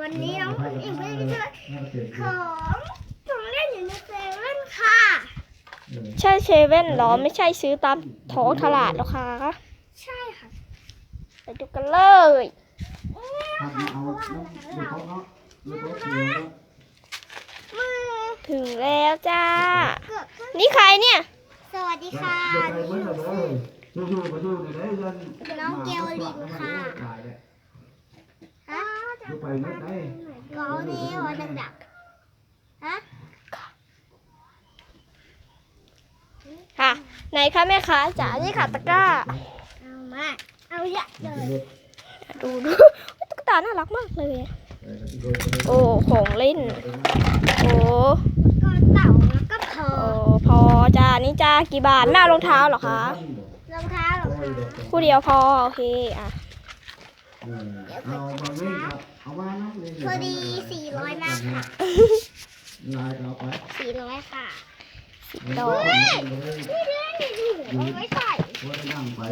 วันนี้น้องผู้หญิงไม่ได้ช่วยของของเล่นอยู่ในเซเว่นค่ะ ใช่เซเว่นเหรอไม่ใช่ซื้อตามท้องตลาดหรอคะใช่ค่ะ ไปดูกันเลยมือถึงแล้วจ้าเกือบขึ้นนี่ใครเนี่ย สวัสดีค่ะน้องเกลลินค่ะฮะดู ไปนัดได้ก็นี่วันดักๆฮะค่ะ ไหนคะแม่ค้าจ๋านี่ค่ะตะกร้า เอามา เอาเยอะเลย ดูดูตุ๊กตาน่ารักมากเลย โอ้ของเล่น โอ้ก็เต่าแล้วก็พอโอ้พอจ้านี่จ้ากี่บาทแม่เอารองเท้าเหรอคะรองเท้าเหรอคะคู่เดียวพอโอเคอะ เอามาเล่นครับเอามาน้ำเลยพอดี400มากค่ะลายเอาไป400ค่ะดอกนี่เดือนนี่ดูเอาไว้ใส่ว่าจะนั่งไป